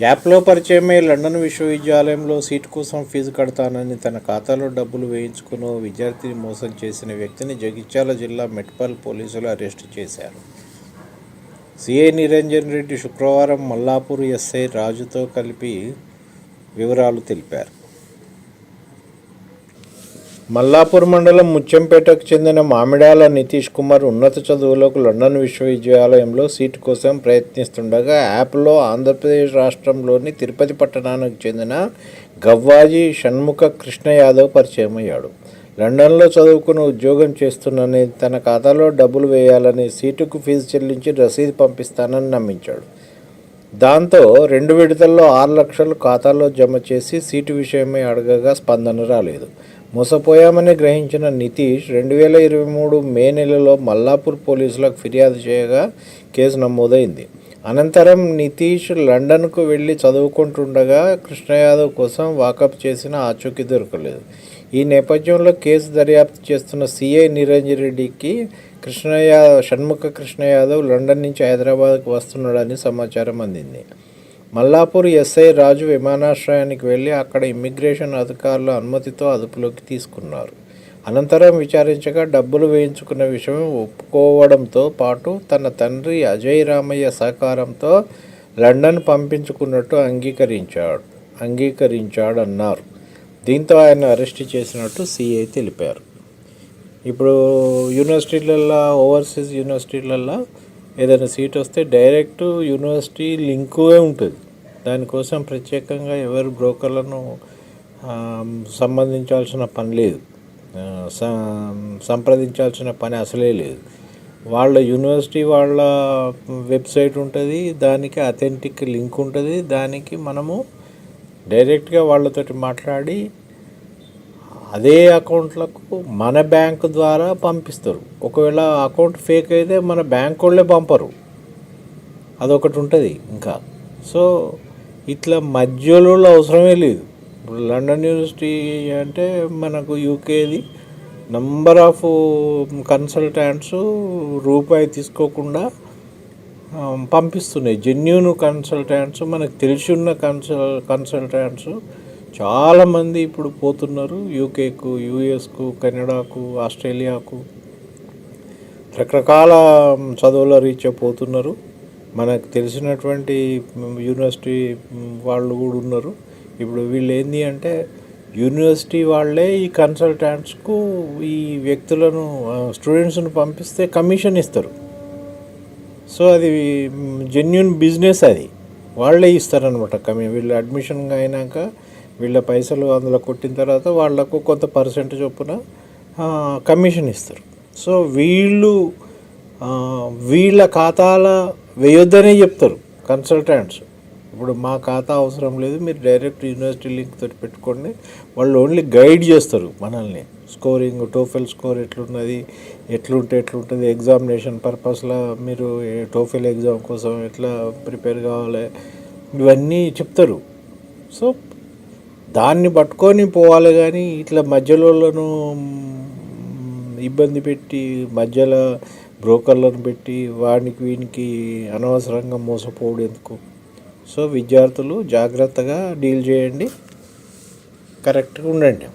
యాప్లో పరిచయమై లండన్ విశ్వవిద్యాలయంలో సీటు కోసం ఫీజు కడతానని తన ఖాతాలో డబ్బులు వేయించుకుని విద్యార్థిని మోసం చేసిన వ్యక్తిని జగిత్యాల జిల్లా మెట్పల్ పోలీసులు అరెస్టు చేశారు. సిఐ నిరంజన్ రెడ్డి శుక్రవారం మల్లాపూర్ ఎస్ఐ రాజుతో కలిపి వివరాలు తెలిపారు. మల్లాపూర్ మండలం ముత్యంపేటకు చెందిన మామిడాల నితీష్ కుమార్ ఉన్నత చదువులకు లండన్ విశ్వవిద్యాలయంలో సీటు కోసం ప్రయత్నిస్తుండగా యాప్లో ఆంధ్రప్రదేశ్ రాష్ట్రంలోని తిరుపతి పట్టణానికి చెందిన గవ్వాజీ షణ్ముఖ కృష్ణ యాదవ్ పరిచయం అయ్యాడు. లండన్లో చదువుకుని ఉద్యోగం చేస్తున్నని తన ఖాతాలో డబ్బులు వేయాలని సీటుకు ఫీజు చెల్లించి రసీదు పంపిస్తానని నమ్మించాడు. దాంతో రెండు విడతల్లో ఆరు లక్షలు ఖాతాలో జమ చేసి సీటు విషయమై అడగగా స్పందన రాలేదు. మోసపోయామని గ్రహించిన నితీష్ రెండు వేల ఇరవై మూడు మే నెలలో మల్లాపూర్ పోలీసులకు ఫిర్యాదు చేయగా కేసు నమోదైంది. అనంతరం నితీష్ లండన్కు వెళ్ళి చదువుకుంటుండగా కృష్ణయాదవ్ కోసం వాకప్ చేసిన ఆచూకీ దొరకలేదు. ఈ నేపథ్యంలో కేసు దర్యాప్తు చేస్తున్న సిఐ నిరంజన్ రెడ్డికి కృష్ణయాదవ్ షణ్ముఖ కృష్ణయాదవ్ లండన్ నుంచి హైదరాబాద్కు వస్తున్నాడని సమాచారం అందింది. మల్లాపూర్ ఎస్ఐ రాజు విమానాశ్రయానికి వెళ్ళి అక్కడ ఇమ్మిగ్రేషన్ అధికారుల అనుమతితో అదుపులోకి తీసుకున్నారు. అనంతరం విచారించగా డబ్బులు వేయించుకున్న విషయం ఒప్పుకోవడంతో పాటు తన తండ్రి అజయ్ రామయ్య సహకారంతో లండన్ పంపించుకున్నట్టు అంగీకరించాడు అంగీకరించాడన్నారు. దీంతో ఆయన అరెస్ట్ చేసినట్టు సిఐ తెలిపారు. ఇప్పుడు యూనివర్సిటీలల్లో ఓవర్సీస్ యూనివర్సిటీలల్లో ఏదైనా సీట్ వస్తే డైరెక్ట్ యూనివర్సిటీ లింకువే ఉంటుంది. దానికోసం ప్రత్యేకంగా ఎవరు బ్రోకర్లను సంబంధించాల్సిన పని లేదు. సంప్రదించాల్సిన పని అసలే లేదు. వాళ్ళ యూనివర్సిటీ వాళ్ళ వెబ్సైట్ ఉంటుంది దానికి అథెంటిక్ లింక్ ఉంటుంది దానికి మనము డైరెక్ట్గా వాళ్ళతోటి మాట్లాడి అదే అకౌంట్లకు మన బ్యాంక్ ద్వారా పంపిస్తారు. ఒకవేళ అకౌంట్ ఫేక్ అయితే మన బ్యాంక్ వాళ్ళే పంపరు. అదొకటి ఉంటుంది ఇంకా. సో ఇట్లా మధ్యలో అవసరమే లేదు. ఇప్పుడు లండన్ యూనివర్సిటీ అంటే మనకు యూకేది. నంబర్ ఆఫ్ కన్సల్టాంట్స్ రూపాయి తీసుకోకుండా um, పంపిస్తున్నాయి. జెన్యున్ కన్సల్టాంట్స్ మనకు తెలిసి ఉన్న కన్సల్ కన్సల్టాంట్స్ చాలామంది ఇప్పుడు పోతున్నారు యూకేకు యూఎస్కు కెనడాకు ఆస్ట్రేలియాకు. రకరకాల um, చదువుల రీత్యా పోతున్నారు. మనకు తెలిసినటువంటి um, యూనివర్సిటీ వాళ్ళు కూడా ఉన్నారు. ఇప్పుడు వీళ్ళు ఏంది అంటే యూనివర్సిటీ వాళ్ళే ఈ కన్సల్టాంట్స్కు ఈ వ్యక్తులను స్టూడెంట్స్ను పంపిస్తే కమిషన్ ఇస్తారు. సో అది జెన్యున్ బిజినెస్ అది. వాళ్ళే ఇస్తారనమాట కమి వీళ్ళు అడ్మిషన్ అయినాక వీళ్ళ పైసలు అందులో కొట్టిన తర్వాత వాళ్ళకు కొంత పర్సెంట్ చొప్పున కమిషన్ ఇస్తారు. సో వీళ్ళు వీళ్ళ ఖాతాల వేయొద్దనే చెప్తారు కన్సల్టెంట్స్. ఇప్పుడు మా ఖాతా అవసరం లేదు మీరు డైరెక్ట్ యూనివర్సిటీ లింక్ తోటి పెట్టుకోండి. వాళ్ళు ఓన్లీ గైడ్ చేస్తారు మనల్ని. స్కోరింగ్ టోఫెల్ స్కోర్ ఎట్లున్నది ఎట్లుంటే ఎట్లుంటుంది ఎగ్జామినేషన్ పర్పస్లో మీరు టోఫెల్ ఎగ్జామ్ కోసం ఎట్లా ప్రిపేర్ కావాలి ఇవన్నీ చెప్తారు. సో దాన్ని పట్టుకొని పోవాలి కానీ ఇట్లా మధ్యలోలను ఇబ్బంది పెట్టి మధ్యలో బ్రోకర్లను పెట్టి వాడికి వీనికి అనవసరంగా మోసపోవడం ఎందుకు? సో విద్యార్థులు జాగ్రత్తగా డీల్ చేయండి. కరెక్ట్గా ఉండండి.